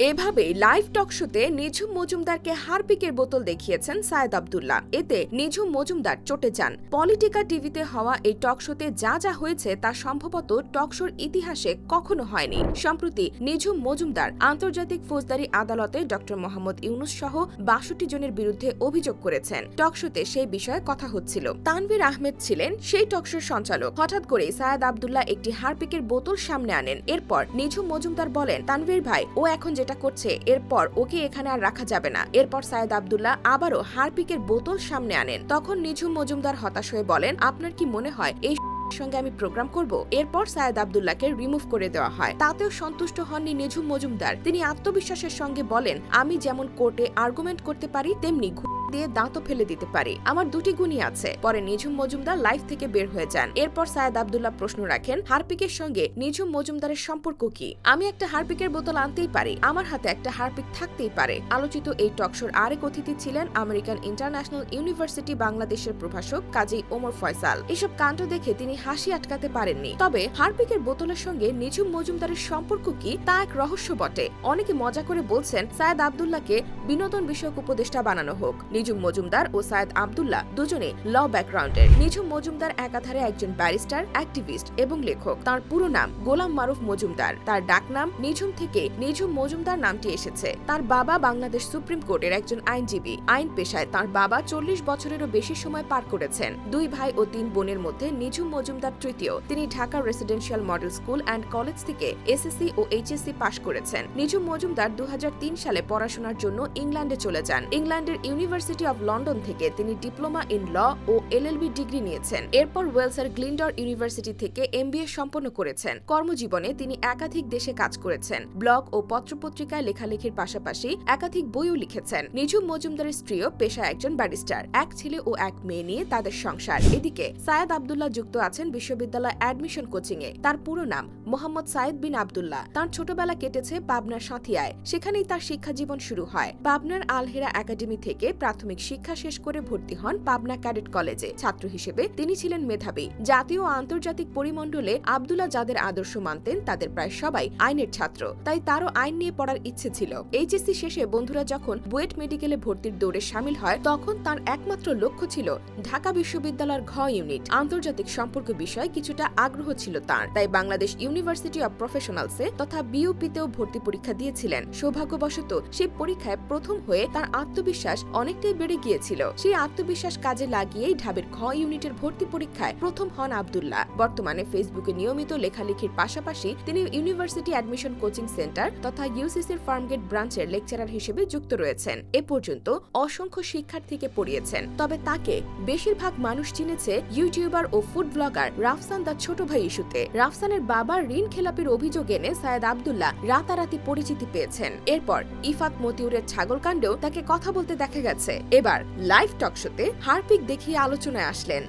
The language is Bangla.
এভাবেই লাইভ টক শোতে নিঝুম মজুমদারকে হারপিকের বোতল দেখিয়েছেন সায়েদ আবদুল্লাহ। এতে নিঝুম মজুমদার চটে যান। পলিটিকা টিভিতে হওয়া এই টক শোতে যা যা হয়েছে তা সম্ভবত টক শোর ইতিহাসে কখনো হয়নি। সম্প্রতি নিঝুম মজুমদার আন্তর্জাতিক ফৌজদারি আদালতে ড মোহাম্মদ ইউনুস সহ বাষট্টি জনের বিরুদ্ধে অভিযোগ করেছেন। টক শোতে সেই বিষয়ে কথা হচ্ছিল। তানভীর আহমেদ ছিলেন সেই টক শোর সঞ্চালক। হঠাৎ করে সায়েদ আবদুল্লাহ একটি হারপিকের বোতল সামনে আনেন। এরপর নিঝুম মজুমদার বলেন, তানভীর ভাই, ও এখন যেটা করছে। এরপর ওকে এখানে আর রাখা যাবে না। এরপর সায়েদ আবদুল্লাহ আবারও হারপিকের বোতল সামনে আনেন। তখন নিঝুম মজুমদার হতাশ হয়ে বলেন, আপনার কি মনে হয় এই সঙ্গে আমি প্রোগ্রাম করব? এরপর সায়েদ আবদুল্লাহকে রিমুভ করে দেওয়া হয়। তাতেও সন্তুষ্ট হননি নিঝুম মজুমদার। তিনি আত্মবিশ্বাসের সঙ্গে বলেন, আমি যেমন কোর্টে আর্গুমেন্ট করতে পারি, তেমনি দিয়ে দাঁতও ফেলে দিতে পারি। আমার দুটি গুণই আছে। পরে নিঝুম মজুমদার লাইফ থেকে বের হয়ে যান। এরপর সায়েদ আবদুল্লাহ প্রশ্ন রাখেন, হারপিকের সঙ্গে নিঝুম মজুমদারের সম্পর্ক কি? আমি একটা হারপিকের বোতল আনতেই পারি। আমার হাতে একটা হারপিক থাকতেই পারে। আলোচিত এই টকশোর আরেক অতিথি ছিলেন আমেরিকান ইন্টারন্যাশনাল ইউনিভার্সিটি বাংলাদেশের প্রভাষক কাজী ওমর ফয়সাল। এসব কাণ্ড দেখে তিনি হাসি আটকাতে পারেননি। তবে হারপিকের বোতলের সঙ্গে নিঝুম মজুমদারের সম্পর্ক কি তা এক রহস্য বটে। অনেকে মজা করে বলছেন, সায়েদ আবদুল্লাহকে বিনোদন বিষয়ক উপদেষ্টা বানানো হোক। নিজুম মজুমদার ও সায়েদ আবদুল্লাহ দুজনে ল ব্যাকগ্রাউন্ডের। নিঝুম মজুমদার একাধারে একজন ব্যারিস্টার, অ্যাক্টিভিস্ট এবং লেখক। তার পুরো নাম গোলাম মারুফ মজুমদার। তার ডাকনাম নিঝুম থেকে নিঝুম মজুমদার নামটি এসেছে। তার বাবা বাংলাদেশ সুপ্রিম কোর্টের একজন আইনজীবী। আইন পেশায় তার বাবা চল্লিশ বছরেরও বেশি সময় পার করেছেন। দুই ভাই ও তিন বোনের মধ্যে নিঝুম মজুমদার তৃতীয়। তিনি Dhaka residential model school and college থেকে এসএসসি ও এইচএসসি পাশ করেছেন। নিঝুম মজুমদার দু হাজার তিন সালে পড়াশোনার জন্য ইংল্যান্ডে চলে যান। ইংল্যান্ডের ইউনিভার্সিটি অব লন্ডন থেকে তিনি ডিপ্লোমা ইন ল ও এলএলবি ডিগ্রি নিয়েছেন। এরপর ওয়েলসের গ্লিন্ডর ইউনিভার্সিটি থেকে এমবিএ সম্পন্ন করেছেন। কর্মজীবনে তিনি একাধিক দেশে কাজ করেছেন। ব্লগ ও পত্রপত্রিকায় লেখালেখির পাশাপাশি একাধিক বইও লিখেছেন। নিঝুম মজুমদারের স্ত্রীও পেশায় একজন ব্যারিস্টার। এক ছেলে ও এক মেয়ে নিয়ে তাদের সংসার। এদিকে সায়েদ আবদুল্লাহ যুক্ত আছেন বিশ্ববিদ্যালয় অ্যাডমিশন কোচিং এ। তার পুরো নাম মোহাম্মদ সায়েদ বিন আবদুল্লাহ। তার ছোটবেলা কেটেছে পাবনার সাঁথিয়ায়। সেখানেই তার শিক্ষা জীবন শুরু হয়। পাবনার আলহেরা একাডেমি থেকে প্রাথমিক শিক্ষা শেষ করে ভর্তি হন পাবনা ক্যাডেট কলেজে। ছাত্র হিসেবে তিনি ছিলেন মেধাবী। জাতীয় ও আন্তর্জাতিক পরিমণ্ডলে আবদুল্লাহ যাদের আদর্শ মানতেন, তাদের প্রায় সবাই আইনের ছাত্র। তাই তারও আইন নিয়ে পড়ার ইচ্ছে ছিল। এইচএসসি শেষে বন্ধুরা যখন বুয়েট মেডিকেলে ভর্তির দৌড়ে সামিল হয়, তখন তার একমাত্র লক্ষ্য ছিল ঢাকা বিশ্ববিদ্যালয়ের ঘ ইউনিট। আন্তর্জাতিক সম্পর্ক বিষয়ে কিছুটা আগ্রহ ছিল তার। তাই বাংলাদেশ ইউনিভার্সিটি অব প্রফেশনালসে তথা বিউপিতেও ভর্তি পরীক্ষা দিয়েছিলেন। সৌভাগ্যবশত সেই পরীক্ষায় প্রথম হয়ে তার আত্মবিশ্বাস অনেকটাই বেড়ে গিয়েছিল। সেই আত্মবিশ্বাস কাজে লাগিয়েই ঢাবের ঘ ইউনিটের ভর্তি পরীক্ষায় প্রথম হন আবদুল্লাহ। বর্তমানে ফেসবুকে নিয়মিত লেখালেখির পাশাপাশি তিনি ইউনিভার্সিটি অ্যাডমিশন কোচিং সেন্টার তথা ইউসিসির ফার্মগেট ব্রাঞ্চের লেকচারার হিসেবে যুক্ত রয়েছেন। এ পর্যন্ত অসংখ্য শিক্ষার্থীকে পড়িয়েছেন। তবে তাকে বেশিরভাগ মানুষ চিনেছে ইউটিউবার ও ফুড ব্লগার রাফসান দা ছোট ভাই ইস্যুতে। রাফসানের বাবার ঋণ খেলাপির অভিযোগ এনে সায়েদ আবদুল্লাহ রাতারাতি পরিচিতি পেয়েছেন। এরপর ইফাত মতিউরের ছাগল কাণ্ডেও তাকে কথা বলতে দেখা গেছে। এবার লাইভ টক শোতে হারপিক দেখিয়ে আলোচনায় আসলেন।